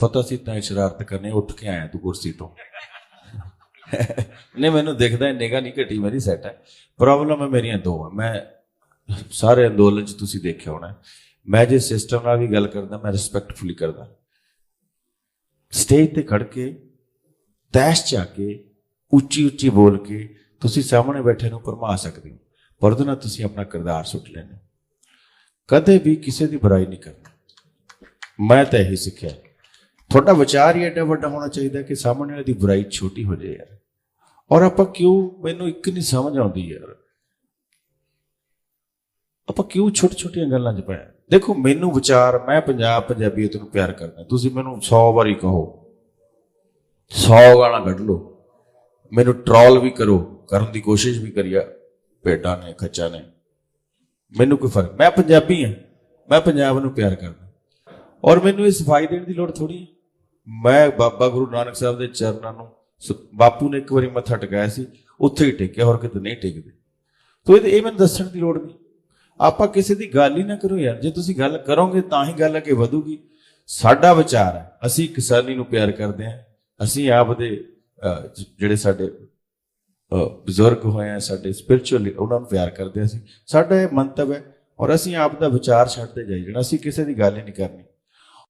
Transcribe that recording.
ਪਤਾ ਸੀ ਤਾਂ ਸ਼ਰਾਰਤ ਕਰਨੀ, ਉੱਠ ਕੇ ਆਇਆ ਤੂੰ ਕੁਰਸੀ ਤੋਂ। ਨਹੀਂ, ਮੈਨੂੰ ਦਿਖਦਾ ਨਿਗਾ ਨਹੀਂ, ਘਟੀ ਮੇਰੀ ਸੈਟ ਹੈ। ਪ੍ਰੋਬਲਮ ਹੈ ਮੇਰੀਆਂ ਦੋ ਆ। ਮੈਂ ਸਾਰੇ ਅੰਦੋਲਨ ਚ ਤੁਸੀਂ ਦੇਖਿਆ ਹੋਣਾ। ਮੈਂ ਜੇ ਸਿਸਟਮ ਨਾਲ ਵੀ ਗੱਲ ਕਰਦਾ, ਮੈਂ ਰਿਸਪੈਕਟਫੁਲੀ ਕਰਦਾ। ਸਟੇਜ ਤੇ ਖੜ ਕੇ ਤੈਸ਼ ਚ ਆ ਕੇ, ਉੱਚੀ ਉੱਚੀ ਬੋਲ ਕੇ ਤੁਸੀਂ ਸਾਹਮਣੇ ਬੈਠੇ ਨੂੰ ਭਰਮਾ ਸਕਦੇ ਹੋ। ਪਰ ਉਹਦੇ ਨਾਲ ਤੁਸੀਂ ਆਪਣਾ ਕਿਰਦਾਰ ਸੁੱਟ ਲੈਣਾ ਕਦੇ ਵੀ ਕਿਸੇ ਦੀ ਬੁਰਾਈ ਨਹੀਂ ਕਰਨੀ। ਮੈਂ ਤਾਂ ਇਹੀ ਸਿੱਖਿਆ। ਤੁਹਾਡਾ ਵਿਚਾਰ ਹੀ ਐਡਾ ਵੱਡਾ ਹੋਣਾ ਚਾਹੀਦਾ ਕਿ ਸਾਹਮਣੇ ਵਾਲੇ ਦੀ ਬੁਰਾਈ ਛੋਟੀ ਹੋ ਜਾਏ ਯਾਰ। ਔਰ ਆਪਾਂ ਕਿਉਂ ਮੈਨੂੰ ਇੱਕ ਨਹੀਂ ਸਮਝ ਆਉਂਦੀ ਯਾਰ। ਆਪਾਂ ਕਿਉਂ ਛੋਟੀ ਛੋਟੀਆਂ ਗੱਲਾਂ 'ਚ ਪਏ ਦੇਖੋ, ਮੈਨੂੰ ਵਿਚਾਰ, ਮੈਂ ਪੰਜਾਬ ਪੰਜਾਬੀਅਤ ਨੂੰ ਪਿਆਰ ਕਰਦਾ। ਤੁਸੀਂ ਮੈਨੂੰ 100 ਵਾਰੀ ਕਹੋ 100 ਗਾਲਾਂ ਕੱਢ ਲਓ। ਮੈਨੂੰ ਟਰੋਲ ਵੀ ਕਰੋ, ਕਰਨ ਦੀ ਕੋਸ਼ਿਸ਼ ਵੀ ਕਰੀਆ ਭੇਡਾਂ ਨੇ, ਖੱਚਾ ਨੇ। ਮੈਨੂੰ ਕੋਈ ਫ਼ਰਕ ਮੈਂ ਪੰਜਾਬੀ ਹਾਂ ਮੈਂ ਪੰਜਾਬ ਨੂੰ ਪਿਆਰ ਕਰਦਾ। ਔਰ ਮੈਨੂੰ ਇਹ ਸਫ਼ਾਈ ਦੇਣ ਦੀ ਲੋੜ ਥੋੜੀ ਹੈ ਮੈਂ ਬਾਬਾ ਗੁਰੂ ਨਾਨਕ ਸਾਹਿਬ ਦੇ ਚਰਨਾਂ ਨੂੰ ਸ- ਬਾਪੂ ਨੇ ਇੱਕ ਵਾਰੀ ਮੱਥਾ ਟਿਕਾਇਆ ਸੀ, ਉੱਥੇ ਹੀ ਟੇਕਿਆ, ਹੋਰ ਕਿਤੇ ਨਹੀਂ ਟੇਕਦੇ। ਤੋ ਇਹ ਇਹ ਮੈਨੂੰ ਦੱਸਣ ਦੀ ਲੋੜ ਨਹੀਂ। ਆਪਾਂ ਕਿਸੇ ਦੀ ਗੱਲ ਹੀ ਨਾ ਕਰੋ ਯਾਰ, ਜੇ ਤੁਸੀਂ ਗੱਲ ਕਰੋਗੇ ਤਾਂ ਹੀ ਗੱਲ ਅੱਗੇ ਵਧੂਗੀ। ਸਾਡਾ ਵਿਚਾਰ ਹੈ, ਅਸੀਂ ਕਿਸਾਨੀ ਨੂੰ ਪਿਆਰ ਕਰਦੇ ਹਾਂ, ਅਸੀਂ ਆਪ ਦੇ ਜਿਹੜੇ ਸਾਡੇ ਬਜ਼ੁਰਗ ਹੋਏ ਆ, ਸਾਡੇ ਸਪਿਰਚੁਅਲ ਉਹਨਾਂ ਨੂੰ ਪਿਆਰ ਕਰਦੇ ਹਾਂ ਅਸੀਂ। ਸਾਡਾ ਇਹ ਮੰਤਵ ਹੈ, ਔਰ ਅਸੀਂ ਆਪ ਦਾ ਵਿਚਾਰ ਛੱਡਦੇ ਜਾਈ ਜਾਣਾ ਅਸੀਂ ਕਿਸੇ ਦੀ ਗੱਲ ਹੀ ਨਹੀਂ ਕਰਨੀ।